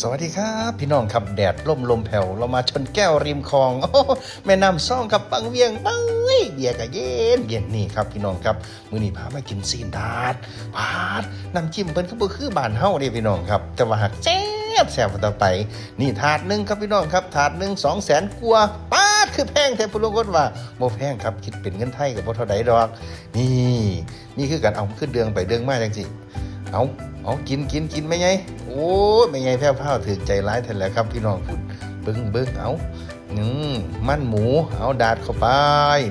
สวัสดีครับ พี่น้องครับแดดร่มลมแผ่วเรามาชนแก้วริมคลองโอ้แม่น้ำซ่องครับปังเวียงปังเว้ยเบียร์กะเย็นเย็นนี่ครับพี่น้องครับมื้อนี้พามากินซีนดาดพาดน้ำจิ้มเพิ่นก็บ่คือบ้านเฮาเด้พี่น้องครับ แต่ว่าหักแซ่บแซ่บต่อไป นี่ถาดหนึงครับพี่น้องครับ ถาดหนึง2แสนกว่าปาดคือแพงแท้ผู้ลงกดว่าบ่แพงครับคิดเป็นเงินไทยก็บ่เท่าใดดอก นี่ นี่คือการเอาขึ้นเดืองไปเดืองมาจังซี่ เอาเอากินกินกินไม่ไงโอ้ยไม่ไงแพ้วพ้าวถือใจร้ายแท้แล้วครับพี่น้องคุณเบิ้งเบิ้งเอาอืมมันหมู เอาดาดเข้าไป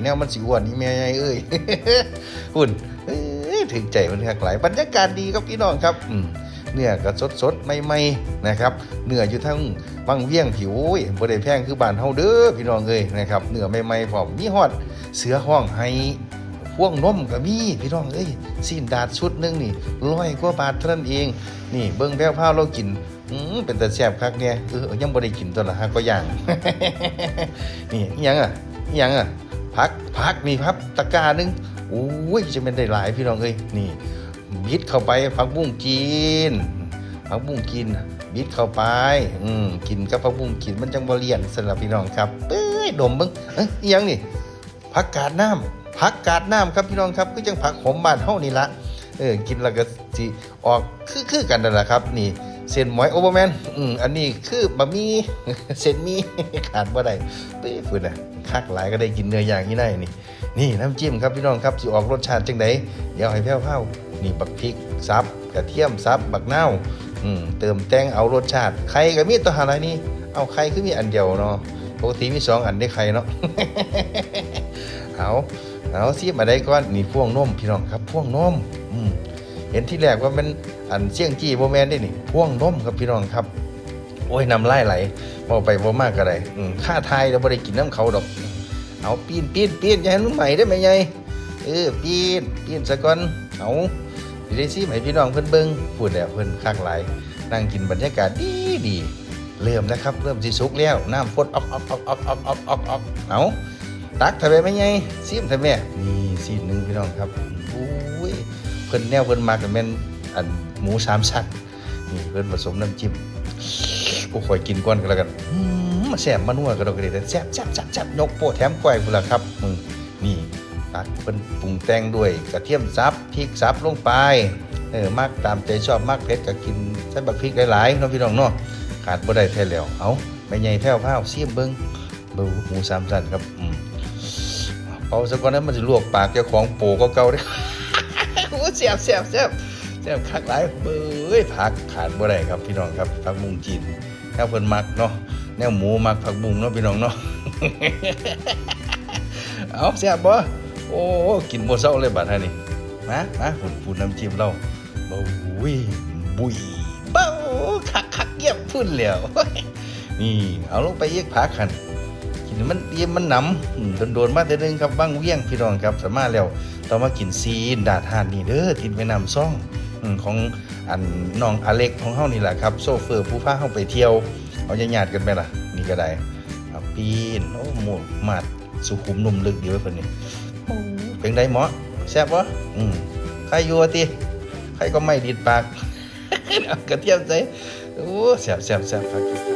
แนวมันสิอ้วนนี่แม่ไงเอ้ยคุณเอ้ถึงใจมันหักหลายบรรยากาศดีครับพี่น้องครับอืมเนื้อก็สดสดใหม่ๆนะครับเนื้ออยู่ทั้งบางเวียงผิวโอ้ยบ่ได้แพงคือบ้านเฮาเด้อพี่น้องเอ้ยนะครับเนื้อใหม่ๆพร้อมมีฮอดเสือห้องให้ พ่วงนมก็มีพี่น้องเอ้ยซีนดาดชุดหนึงนี่ร้อยกว่าบาทเท่านั้นเอง นี่เบิ้งแพ้วพ้าเรากินอืมเป็นแต่แซ่บคักเนี่ยเออยังบ่ได้กินตัวละฮะก็ย่างนี่ยังอะยังอะพักพักนี่พับตะกานึงโอ้ยจะเป็นได้หลายพี่น้องเอ้ยนี่บิดเข้าไปผักบุ้งกินผักบุ้งกิน บิดเข้าไป อืมกินกับผักบุ้งกินมันจังบ่เลี่ยนสำหรับพี่น้องครับเอ้ยดมเบิ่งเอ้ยยังนี่ผักกาดน้ำ ผักกาดน้ำครับพี่น้องครับคือจังผักขมบ้านเฮานี่ละเออกินแล้วก็สิออกคือคือกันนั่นแหละครับ นี่เส้นหมอยโอเวอร์แมนอืมอันนี้คือบะหมี่เส้นมีขาดบ่ได้เป้ฝุ่นอะคักหลายก็ได้กินเนื้อย่างนี่ได้นี่ นี่น้ำจิ้มครับพี่น้องครับสิออกรสชาติจังไดเดี๋ยวให้แพ้วๆนี่บักพริกซับกระเทียมซับบักเน่าอืมเติมแตงเอารสชาติไข่ก็มีตัวหาอะไรนี่เอาไข่คือมีอันเดียวเนาะปกติมีสองอันได้ไข่เนาะเอา เอาซีมาได้ก้อนนี่พ่วงนมพี่น้องครับพ่วงนมเห็นที่แรกว่ามันอันเสี่ยงจี้โบแมนได้นี่พ่วงนมครับพี่น้องครับ โอ้ยนำไล่ไหลบอกไปบ่มากก็ได้ค่าไทยเราไม่ได้กินน้ำเขาดอก เอาปีนปีนปีนยัยนุ่นใหม่ได้ไหมไงเออปีนปีนสะก่อนเอาดีได้ซีใหม่พี่น้องเพื่อนเบิ้งพูดแล้วเพื่อนข้างไหลนั่งกินบรรยากาศดีดีเริ่มนะครับ เริ่มสิสุกแล้วน้ำฟดออกออกออกออกออกออกออกเอา ตักทำไมไม่ไงซิมทำไมนี่ซีนหนึ่งพี่น้องครับโอ้ยเพิ่นแนวเพิ่นมากันแม่นอันหมูสามชั้นนี่เพิ่นผสมน้ำจิ้มกูคอยกินก่อนกันแล้วกันมาแซ่บมานัวกันดอกกระเดแซ่บแซ่บแซ่บแซ่บยกโปะแถมก้อยพุ่นละครับมึงนี่ตักเพิ่นปรุงแต่งด้วยกระเทียมสับพริกสับลงไปเออมักตามใจชอบมักเผ็ดก็กินใส่บักพริกหลายๆเนาะพี่น้องเนาะขาดบ่ได้แท้แล้วเอาไม่ใหญ่แพ้วพ้าวซิมเบิ่งเบิ่งหมูสามชั้นครับอืม เป่าสักก่อนนั้นมันจะลวกปากเจ้าของโปก็เก่าได้โอ้เสียบเสียบเสียบเสียบคักหลายเบ้ยผักขาดบ่ได้ครับพี่น้องครับผักบุ้งจีนแนวเพิ่นมักเนาะแนวหมูมักผักบุ้งเนาะพี่น้องเนาะเอาเสียบบ่โอ้กินบ่เศร้าเลยบัดฮะนี่มามาฝุ่นฝุ่นน้ำจิ้มเราบ่วุ้ยบุยเบ้าคักคักเยี่ยมพุ่นแล้วนี่เอาลงไปอีกผักคัน นมันเยี่ยมมันหนำอืมโดนๆมาแต่นึงครับบ้างเวียงพี่น้องครับสามารถแล้วต้องมากินซีนดาดทานนี่เด้อทินไปนำซ่องอืมของอันน้องอเล็กของเฮานี่แหละครับ โซเฟอร์ผู้พาเฮาไปเที่ยว เอาญาติๆกันไหมล่ะ นี่ก็ได้เอาปีนโอ้หมวมาดสุขุมนุ่มลึกดีไว้เพิ่นนี่โอ้เป็นไดหมอแซ่บบ่อืมใครอยู่อะติใครก็ไม่ดีดปากเอากระเทียมใส่โอ้แซ่บแซ่บแซ่บครับ